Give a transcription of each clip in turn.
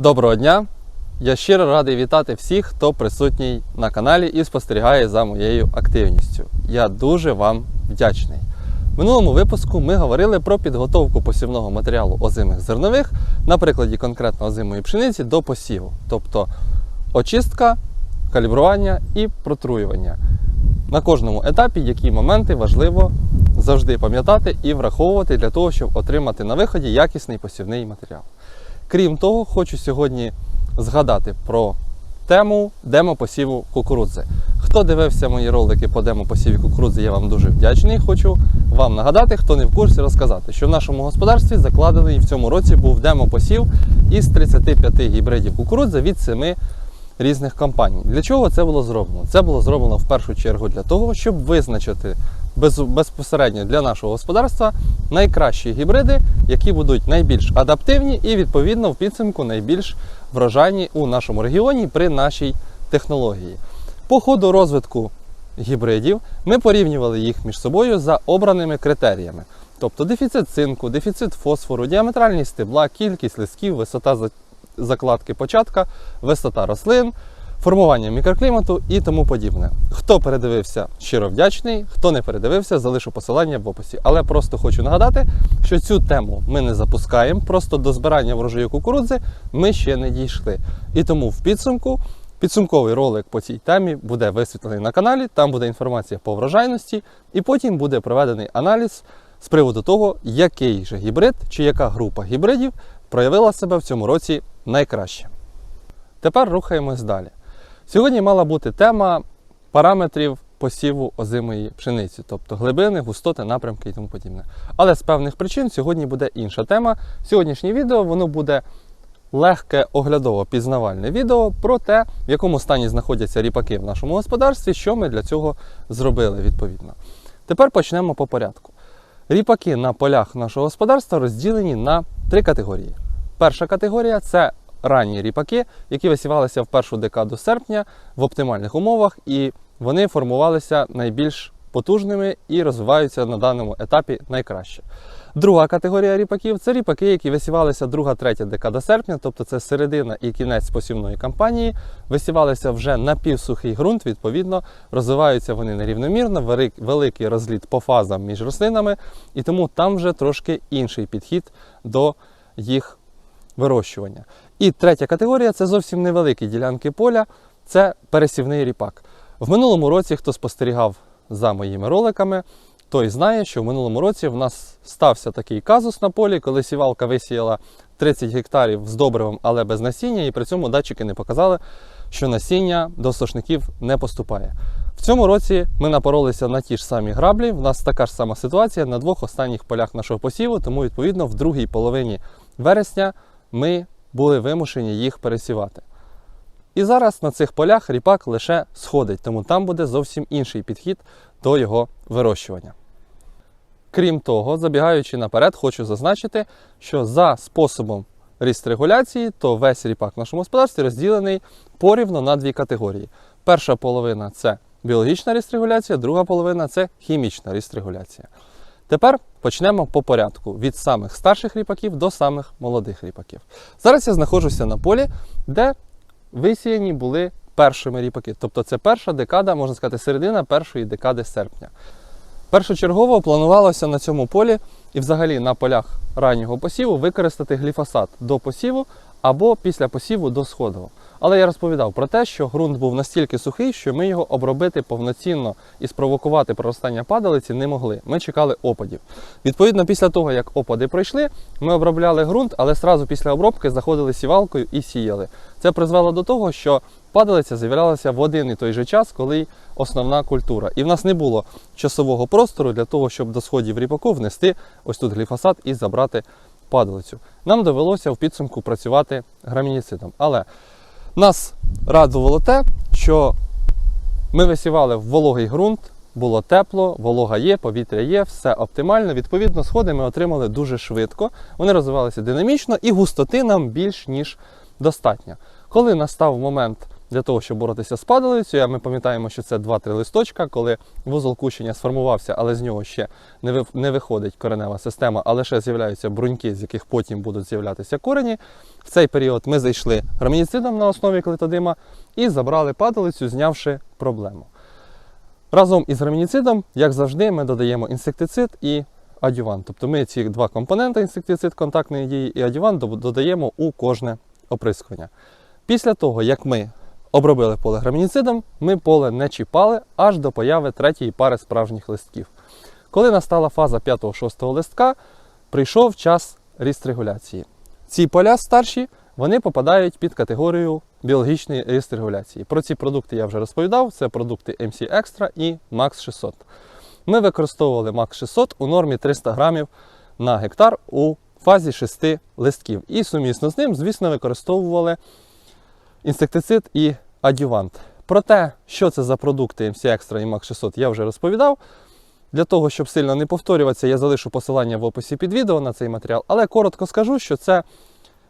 Доброго дня! Я щиро радий вітати всіх, хто присутній на каналі і спостерігає за моєю активністю. Я дуже вам вдячний. В минулому випуску ми говорили про підготовку посівного матеріалу озимих зернових на прикладі конкретно озимої пшениці до посіву, тобто очистка, калібрування і протруювання. На кожному етапі які моменти важливо завжди пам'ятати і враховувати для того, щоб отримати на виході якісний посівний матеріал. Крім того, хочу сьогодні згадати про тему демопосіву кукурудзи. Хто дивився мої ролики по демопосіві кукурудзи, я вам дуже вдячний. Хочу вам нагадати, хто не в курсі, розказати, що в нашому господарстві закладений в цьому році був демопосів із 35 гібридів кукурудзи від 7 різних компаній. Для чого це було зроблено? Це було зроблено в першу чергу для того, щоб визначити без, безпосередньо для нашого господарства найкращі гібриди, які будуть найбільш адаптивні і відповідно в підсумку найбільш врожайні у нашому регіоні при нашій технології. По ходу розвитку гібридів ми порівнювали їх між собою за обраними критеріями. Тобто дефіцит цинку, дефіцит фосфору, діаметральність стебла, кількість листків, висота закладки початка, висота рослин, формування мікроклімату і тому подібне. Хто передивився, щиро вдячний, хто не передивився, залишу посилання в описі. Але просто хочу нагадати, що цю тему ми не запускаємо, просто до збирання врожаю кукурудзи ми ще не дійшли. І тому в підсумку підсумковий ролик по цій темі буде висвітлений на каналі, там буде інформація по врожайності, і потім буде проведений аналіз з приводу того, який же гібрид чи яка група гібридів проявила себе в цьому році найкраще. Тепер рухаємось далі. Сьогодні мала бути тема параметрів посіву озимої пшениці, тобто глибини, густоти, напрямки і тому подібне. Але з певних причин сьогодні буде інша тема. Сьогоднішнє відео воно буде легке оглядово пізнавальне відео про те, в якому стані знаходяться ріпаки в нашому господарстві, що ми для цього зробили відповідно. Тепер почнемо по порядку. Ріпаки на полях нашого господарства розділені на три категорії. Перша категорія це ранні ріпаки, які висівалися в першу декаду серпня в оптимальних умовах, і вони формувалися найбільш потужними і розвиваються на даному етапі найкраще. Друга категорія ріпаків це ріпаки, які висівалися друга-третя декада серпня, тобто це середина і кінець посівної кампанії, висівалися вже на півсухий ґрунт, відповідно, розвиваються вони нерівномірно, великий розліт по фазам між рослинами, і тому там вже трошки інший підхід до їх вирощування. І третя категорія це зовсім невеликі ділянки поля, це пересівний ріпак. В минулому році, хто спостерігав за моїми роликами, той знає, що в минулому році в нас стався такий казус на полі, коли сівалка висіяла 30 гектарів з добривом, але без насіння, і при цьому датчики не показали, що насіння до сошників не поступає. В цьому році ми напоролися на ті ж самі граблі. В нас така ж сама ситуація на двох останніх полях нашого посіву, тому відповідно в другій половині вересня ми були вимушені їх пересівати. І зараз на цих полях ріпак лише сходить, тому там буде зовсім інший підхід до його вирощування. Крім того, забігаючи наперед, хочу зазначити, що за способом ріст-регуляції, то весь ріпак в нашому господарстві розділений порівно на дві категорії. Перша половина це біологічна ріст-регуляція, друга половина це хімічна ріст-регуляція. Тепер почнемо по порядку від самих старших ріпаків до самих молодих ріпаків. Зараз я знаходжуся на полі, де висіяні були першими ріпаки. Тобто це перша декада, можна сказати, середина першої декади серпня. Першочергово планувалося на цьому полі і взагалі на полях раннього посіву використати гліфосат до посіву або після посіву до сходу. Але я розповідав про те, що ґрунт був настільки сухий, що ми його обробити повноцінно і спровокувати проростання падалиці не могли. Ми чекали опадів. Відповідно, після того, як опади пройшли, ми обробляли ґрунт, але сразу після обробки заходили сівалкою і сіяли. Це призвело до того, що падалиця з'являлася в один і той же час, коли основна культура. І в нас не було часового простору для того, щоб до сходів ріпаку внести ось тут гліфосат і забрати падалицю. Нам довелося в підсумку працювати грамініцидом. Але нас радувало те, що ми висівали в вологий ґрунт, було тепло, волога є, повітря є, все оптимально. Відповідно, сходи ми отримали дуже швидко. Вони розвивалися динамічно і густоти нам більш ніж достатньо. Коли настав момент для того, щоб боротися з падалицею. Ми пам'ятаємо, що це 2-3 листочка, коли вузол кущення сформувався, але з нього ще не виходить коренева система, а лише з'являються бруньки, з яких потім будуть з'являтися корені. В цей період ми зайшли гермініцидом на основі клетодима і забрали падалицю, знявши проблему. Разом із гермініцидом, як завжди, ми додаємо інсектицид і адювант. Тобто ми ці два компоненти інсектицид контактної дії і адювант додаємо у кожне оприскування. Після того, як ми обробили поле гермініцидом, ми поле не чіпали аж до появи третьої пари справжніх листків. Коли настала фаза 5-6 листка, прийшов час ріст-регуляції. Ці поля старші вони попадають під категорію біологічної ріст-регуляції. Про ці продукти я вже розповідав. Це продукти MC Extra і Max 600. Ми використовували Max 600 у нормі 300 грамів на гектар у фазі 6 листків. І сумісно з ним, звісно, використовували інсектицид і адювант. Про те, що це за продукти MC Extra і Max 600, я вже розповідав. Для того, щоб сильно не повторюватися, я залишу посилання в описі під відео на цей матеріал, але коротко скажу, що це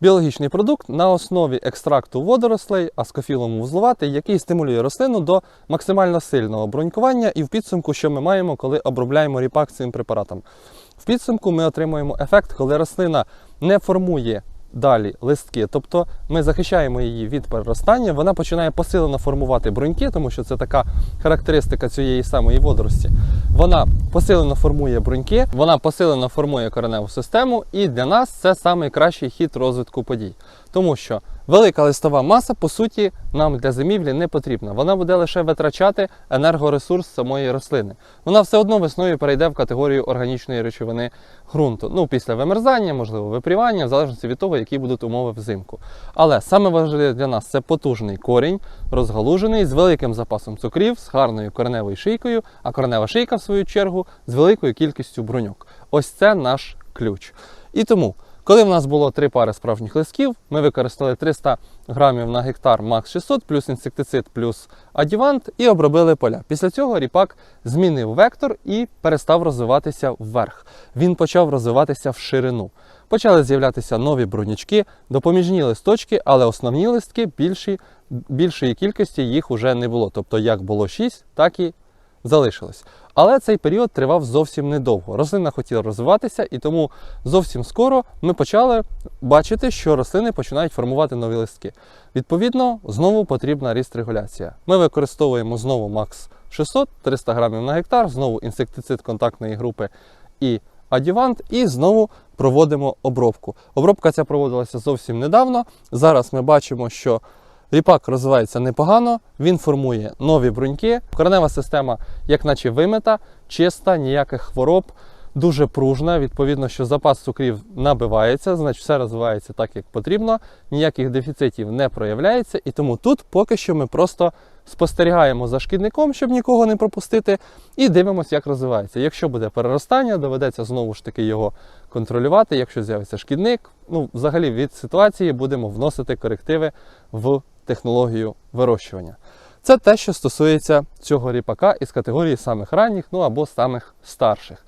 біологічний продукт на основі екстракту водорослей, аскофілум вузловатий, який стимулює рослину до максимально сильного брунькування і в підсумку, що ми маємо, коли обробляємо ріпак цим препаратом. В підсумку ми отримуємо ефект, коли рослина не формує далі листки, тобто ми захищаємо її від переростання, вона починає посилено формувати бруньки, тому що це така характеристика цієї самої водорості. Вона посилено формує бруньки, вона посилено формує кореневу систему, і для нас це найкращий хід розвитку подій. Тому що велика листова маса, по суті, нам для зимівлі не потрібна. Вона буде лише витрачати енергоресурс самої рослини. Вона все одно весною перейде в категорію органічної речовини ґрунту. Ну, після вимерзання, можливо, випрівання, в залежності від того, які будуть умови взимку. Але саме важливе для нас це потужний корінь, розгалужений з великим запасом цукрів, з гарною кореневою шийкою, а коренева шийка, в свою чергу, з великою кількістю бруньок. Ось це наш ключ. І тому. Коли в нас було три пари справжніх листків, ми використали 300 грамів на гектар Max 600 плюс інсектицид плюс адювант і обробили поля. Після цього ріпак змінив вектор і перестав розвиватися вверх. Він почав розвиватися в ширину. Почали з'являтися нові брунячки, допоміжні листочки, але основні листки більші, більшої кількості їх уже не було. Тобто, як було 6, так і залишилось. Але цей період тривав зовсім недовго. Рослина хотіла розвиватися, і тому зовсім скоро ми почали бачити, що рослини починають формувати нові листки. Відповідно, знову потрібна ріст-регуляція. Ми використовуємо знову Max 600 300 грамів на гектар, знову інсектицид контактної групи і адювант, і знову проводимо обробку. Обробка ця проводилася зовсім недавно. Зараз ми бачимо, що Ріпак розвивається непогано, він формує нові бруньки. Коренева система, як наче вимита, чиста, ніяких хвороб, дуже пружна. Відповідно, що запас цукрів набивається, значить все розвивається так, як потрібно, ніяких дефіцитів не проявляється. І тому тут поки що ми просто спостерігаємо за шкідником, щоб нікого не пропустити, і дивимося, як розвивається. Якщо буде переростання, доведеться знову ж таки його контролювати. Якщо з'явиться шкідник, ну взагалі від ситуації будемо вносити корективи в технологію вирощування. Це те, що стосується цього ріпака із категорії самих ранніх, ну або самих старших.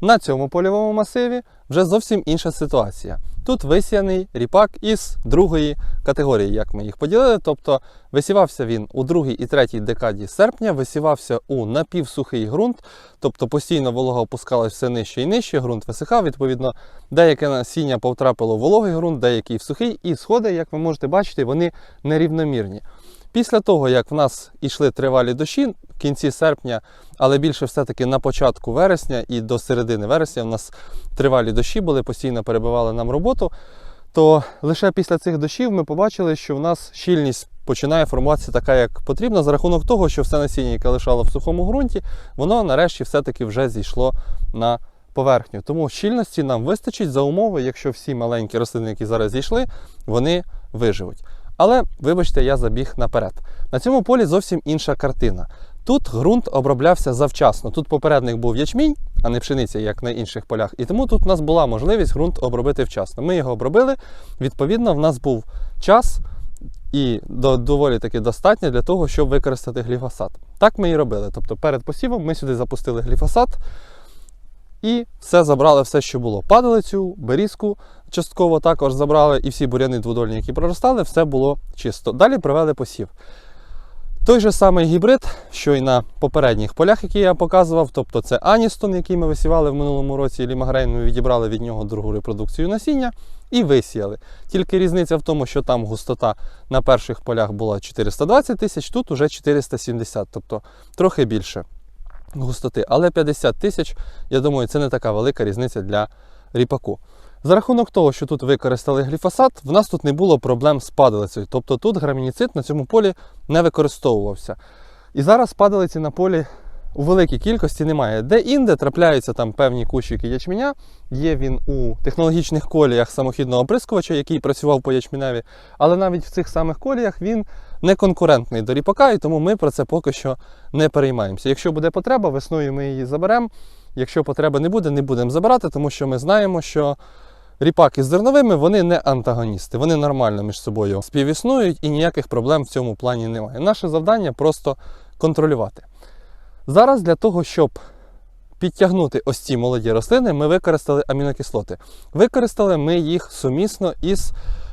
На цьому польовому масиві вже зовсім інша ситуація. Тут висіяний ріпак із другої категорії, як ми їх поділили. Тобто висівався він у другій і третій декаді серпня, висівався у напівсухий ґрунт, тобто постійно волога опускалась все нижче і нижче, ґрунт висихав. Відповідно, деяке насіння повтрапило в вологий ґрунт, деякий в сухий, і сходи, як ви можете бачити, вони нерівномірні. Після того, як в нас ішли тривалі дощі в кінці серпня, але більше все-таки на початку вересня і до середини вересня в нас тривалі дощі були, постійно перебивали нам роботу, то лише після цих дощів ми побачили, що в нас щільність починає формуватися така, як потрібно, за рахунок того, що все насіння, яке лишало в сухому ґрунті, воно нарешті все-таки вже зійшло на поверхню. Тому щільності нам вистачить за умови, якщо всі маленькі рослини, які зараз зійшли, вони виживуть. Але, вибачте, я забіг наперед. На цьому полі зовсім інша картина. Тут ґрунт оброблявся завчасно. Тут попередник був ячмінь, а не пшениця, як на інших полях. І тому тут у нас була можливість ґрунт обробити вчасно. Ми його обробили. Відповідно, в нас був час і доволі таки достатньо для того, щоб використати гліфосат. Так ми і робили. Тобто перед посівом ми сюди запустили гліфосат. І все забрали, все, що було. Падалицю, берізку частково також забрали, і всі буряни дводольні, які проростали, все було чисто. Далі провели посів. Той же самий гібрид, що й на попередніх полях, які я показував, тобто це Аністон, який ми висівали в минулому році, і Лімагрейн, ми відібрали від нього другу репродукцію насіння і висіяли. Тільки різниця в тому, що там густота на перших полях була 420 тисяч, тут уже 470, тобто трохи більше густоти. Але 50 тисяч, я думаю, це не така велика різниця для ріпаку. За рахунок того, що тут використали гліфосат, в нас тут не було проблем з падалицею. Тобто тут грамініцид на цьому полі не використовувався. І зараз падалиці на полі у великій кількості немає. Де-інде трапляються там певні кущики ячменя. Є він у технологічних коліях самохідного оприскувача, який працював по ячменеві. Але навіть в цих самих коліях він не конкурентний до ріпака, і тому ми про це поки що не переймаємося. Якщо буде потреба, весною ми її заберемо. Якщо потреби не буде, не будемо забирати, тому що ми знаємо, що ріпак із зерновими вони не антагоністи, вони нормально між собою співіснують і ніяких проблем в цьому плані немає. Наше завдання просто контролювати. Зараз для того, щоб підтягнути ось ці молоді рослини, ми використали амінокислоти. Використали ми їх сумісно із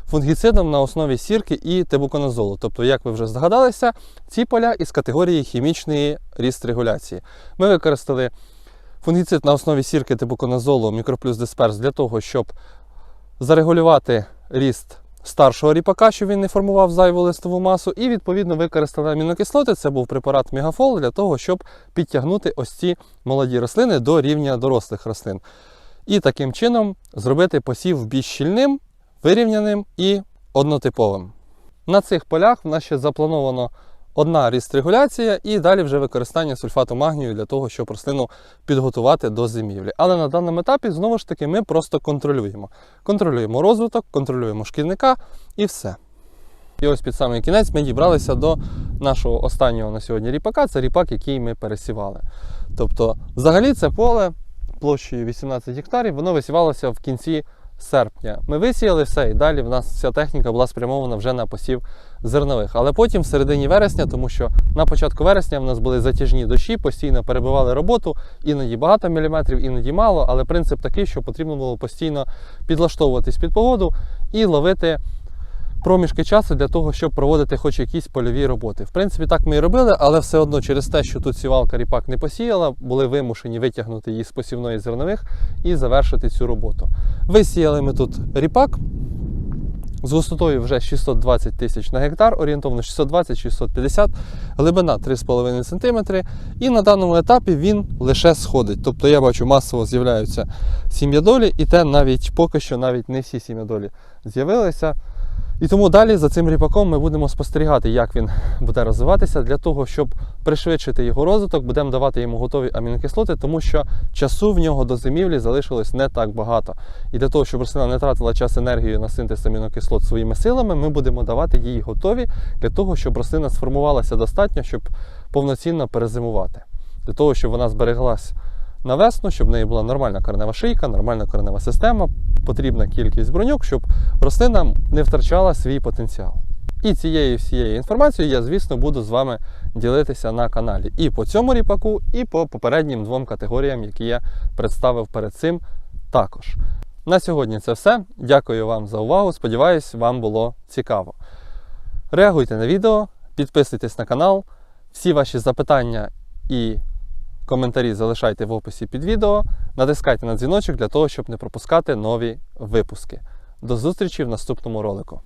фунгіцидом на основі сірки і тебуконазолу. Тобто, як ви вже здогадалися, ці поля із категорії хімічної ріст регуляції. Ми використали фунгіцид на основі сірки тебуконазолу мікроплюс дисперс для того, щоб зарегулювати ріст старшого ріпака, щоб він не формував зайву листову масу, і відповідно використали амінокислоти. Це був препарат Мегафол для того, щоб підтягнути ось ці молоді рослини до рівня дорослих рослин. І таким чином зробити посів більш щільним, вирівняним і однотиповим. На цих полях в нас ще заплановано одна ріст-регуляція і далі вже використання сульфату магнію для того, щоб рослину підготувати до зимівлі. Але на даному етапі, знову ж таки, ми просто контролюємо. Контролюємо розвиток, контролюємо шкідника і все. І ось під самий кінець ми дібралися до нашого останнього на сьогодні ріпака. Це ріпак, який ми пересівали. Тобто, взагалі, це поле площею 18 гектарів, воно висівалося в кінці серпня. Ми висіяли все, і далі в нас вся техніка була спрямована вже на посів зернових. Але потім, в середині вересня, тому що на початку вересня в нас були затяжні дощі, постійно перебивали роботу, іноді багато міліметрів, іноді мало. Але принцип такий, що потрібно було постійно підлаштовуватись під погоду і ловити. Проміжки часу для того, щоб проводити хоч якісь польові роботи. В принципі, так ми і робили, але все одно через те, що тут сівалка ріпак не посіяла, були вимушені витягнути її з посівної зернових і завершити цю роботу. Висіяли ми тут ріпак з густотою вже 620 тисяч на гектар, орієнтовно 620-650, глибина 3,5 см. І на даному етапі він лише сходить. Тобто я бачу, масово з'являються сім'ядолі, і те навіть поки що навіть не всі сім'ядолі з'явилися. І тому далі за цим ріпаком ми будемо спостерігати, як він буде розвиватися, для того, щоб пришвидшити його розвиток, будемо давати йому готові амінокислоти, тому що часу в нього до зимівлі залишилось не так багато. І для того, щоб рослина не тратила час енергію на синтез амінокислот своїми силами, ми будемо давати їй готові для того, щоб рослина сформувалася достатньо, щоб повноцінно перезимувати. Для того, щоб вона збереглась на весну, щоб в неї була нормальна коренева шийка, нормальна коренева система, потрібна кількість броньок, щоб рослина не втрачала свій потенціал. І цією всією інформацією я, звісно, буду з вами ділитися на каналі. І по цьому ріпаку, і по попереднім двом категоріям, які я представив перед цим також. На сьогодні це все. Дякую вам за увагу. Сподіваюсь, вам було цікаво. Реагуйте на відео, підписуйтесь на канал. Всі ваші запитання і коментарі залишайте в описі під відео. Натискайте на дзвіночок для того, щоб не пропускати нові випуски. До зустрічі в наступному ролику.